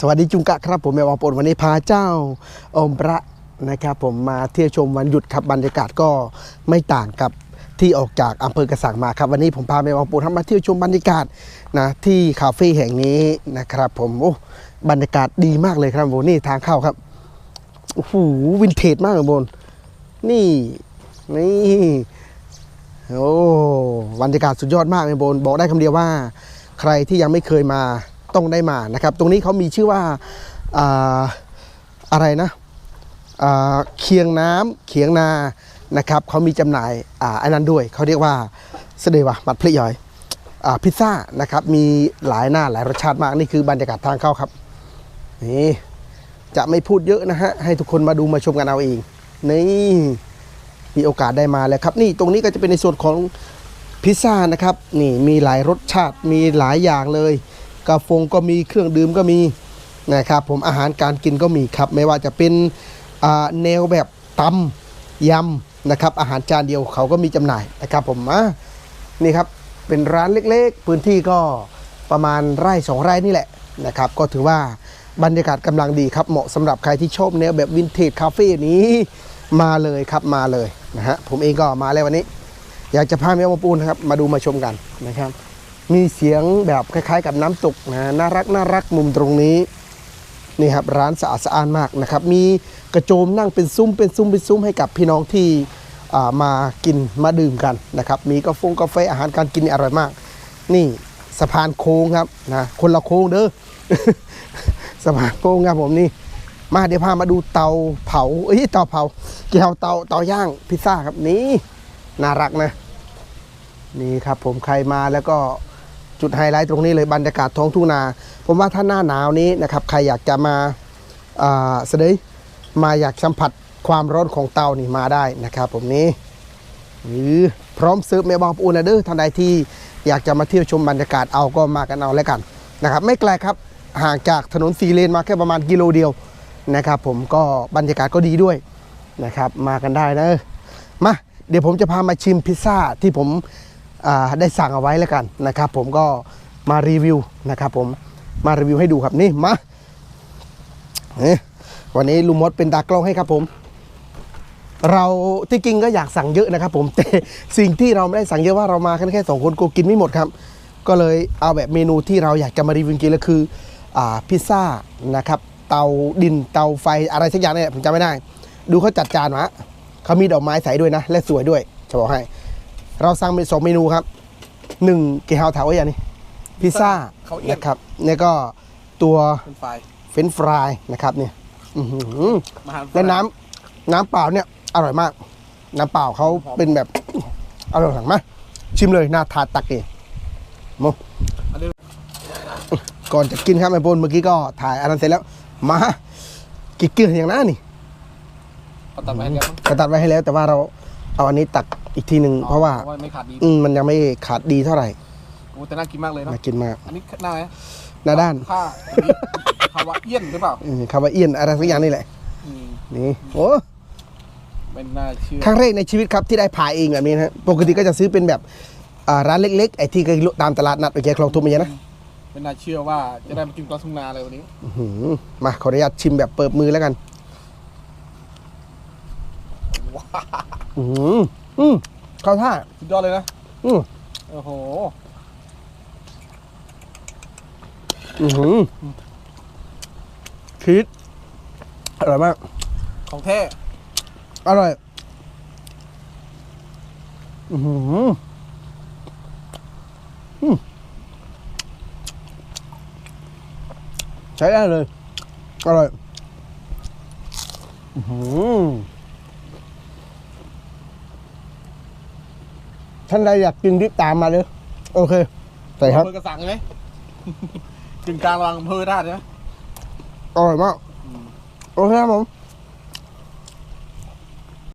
สวัสดีจุงกะครับผมแมววาปนวันนี้พาเจ้าอมพระนะครับ ผมมาเที่ยวชมวันหยุดครับบรรยากาศก็ไม่ต่างกับที่ออกจากอำเภอกระสังมาครับ วันนี้ผมพาแมววาปนมาเที่ยวชมบรรยากาศนะที่คาเฟ่แห่งนี้นะครับ ผมโอ้บรรยากาศดีมากเลยครับโบนี่ทางเข้าครับโอ้โหวินเทจมากเลยบนนี่นี่โอ้บรรยากาศสุดยอดมากเลยบนบอกได้คำเดียวว่า ใครที่ยังไม่เคยมา ต้องได้มานะครับ ตรงนี้เขามีชื่อว่าอ่าอะไรนะเคียงน้ำเคียงนานะครับเขามีจำหน่ายอันนั้นด้วยเขาเรียกว่าเสดวะบัตรพลิยอยอ่าพิซซ่านะครับมีหลายหน้าหลายรสชาติมากนี่คือบรรยากาศทางเข้าครับนี่จะไม่พูดเยอะนะฮะให้ทุกคนมาดูมาชมกันเอาเองนี่มีโอกาสได้มาแล้วครับ นี่ตรงนี้ก็จะเป็นในส่วนของพิซซ่านะครับนี่มีหลายรสชาติมีหลายอย่างเลย กาฟงก็มีเครื่องดื่มก็มีนะครับผมอาหารการกินก็มีครับไม่ว่าจะเป็นแนวแบบตำยำนะครับอาหารจานเดียวเขาก็มีจำหน่ายนะครับผมอะนี่ครับเป็นร้านเล็กๆ พื้นที่ก็ประมาณไร่สองไร่นี่แหละนะครับก็ถือว่าบรรยากาศกำลังดีครับเหมาะสำหรับใครที่ชอบแนวแบบวินเทจคาเฟ่นี้มาเลยครับมาเลยนะฮะผมเองก็มาแล้ววันนี้ อยากจะพาแมวมาปูนะครับมาดูมาชมกันนะครับ มีเสียงแบบคล้ายๆ กับน้ำตกนะน่ารักน่ารักมุมตรงนี้นี่ครับร้านสะอาดสะอ้านมากนะครับ มีกระโจมนั่งเป็นซุ้มเป็นซุ้มเป็นซุ้มให้กับพี่น้องที่มากินมาดื่มกันนะครับ มีกาแฟกาแฟอาหารการกินอร่อยมาก นี่สะพานโค้งครับนะคนละโค้งเด้อสะพานโค้งครับผมนี่มาเดี๋ยวพามาดูเตาเผาเอ้ยเตาเผาเกี่ยวเตาเตาย่างพิซซ่าครับนี่น่ารักนะ นี่ครับผมใครมาแล้วก็ จุดไฮไลท์ตรงนี้เลยบรรยากาศท้องทุ่งนา ผมว่าถ้าหน้าหนาวนี้นะครับใครอยากจะมาอ่าเสดยมาอยากสัมผัสความร้อนของเตานี่มาได้นะครับ ผมนี้หรือพร้อมซิร์ฟเมลบองปูนาเดอร์ท่านใดที่อยากจะมาเที่ยวชมบรรยากาศเอาก็มากันเอาแล้วกันนะครับ ไม่ไกลครับห่างจากถนนสีเลนมาแค่ประมาณกิโลเดียวนะครับ ผมก็บรรยากาศก็ดีด้วยนะครับ มากันได้นะมาเดี๋ยวผมจะพามาชิมพิซซ่าที่ผม ได้สั่งเอาไว้แล้วกันนะครับ ผมก็มารีวิวนะครับ ผมมารีวิวให้ดูครับนี่มาวันนี้ลุงมดเป็นตากล้องให้ครับผม เราที่จริงก็อยากสั่งเยอะนะครับ ผมแต่สิ่งที่เราไม่ได้สั่งเยอะว่าเรามาแค่สองคนกูกินไม่หมดครับ ก็เลยเอาแบบเมนูที่เราอยากจะมารีวิวกินแล้วคืออพิซซ่านะครับเตาดินเตาไฟอะไรสักอย่างเนี่ยผมจำไม่ได้ ดูเขาจัดจานมาเขามีดอกไม้ใส่ด้วยนะ และสวยด้วยจะบอกให้ เราสั่งเป็นสองเมนูครับหนึ่งเกฮาวถาวอย่างนี้พิซซ่าข้าวเอี้ยนนะครับเนี่ยก็ตัวเป็นไฟเฟรนช์ฟรายนะครับเนี่ยอื้อหือมาหารและน้ำน้ำเปล่าเนี่ย อร่อยมาก น้ำเปล่าเขาเป็นแบบอร่อยหลังมาชิมเลยหน้าทานตักเองโมอันนี้ก่อนจะกินครับไอ้บนเมื่อกี้ก็ถ่ายอันนั้นเสร็จแล้ว มากินเกลืออย่างนั้นนี่เขาตัดไว้ให้แล้วมั้งก็ตัดไว้ให้แล้วแต่ว่าเรา เอาอันนี้ตักอีกทีหนึ่งเพราะว่าไม่ขาดดีอืมมันยังไม่ขาดดีเท่าไหร่โอ้แต่น่ากินมากเลยเนอะน่ากินมาก อันนี้หน้าไหมหน้าด้านข้าคาวะเอี้ยนหรือเปล่าอืมคำว่าเอียนอะไรสักอย่างนี่แหละอืมนี่โอ้ไม่น่าเชื่อครั้งแรกในชีวิตครับที่ได้ผ่าเองแบบนี้นะฮะปกติก็จะซื้อเป็นแบบอ่าร้านเล็กๆไอ้ที่เคยตามตลาดนัดไปแกคลองทุ่มอย่างนี้นะไม่น่าเชื่อว่าจะได้มากินกลางทุ่งนาเลยวันนี้อื้อหือมาขออนุญาตชิมแบบเปิดมือแล้วกัน ว้า อืมอืมเข้าท่าสุดยอดเลยนะอืมโอ้โหอือหือชีสอร่อยมาก ของแท้อร่อย อือหืออืมใช้ได้เลย อร่อย อือหือ ท่านใดอยากกินรีบตามมาเลยโอเค ใส่ครับ อำเภอกระสังไหม กึ่งกลางระหว่างอำเภอได้ใช่ไหมอร่อยมาก โอเคครับผม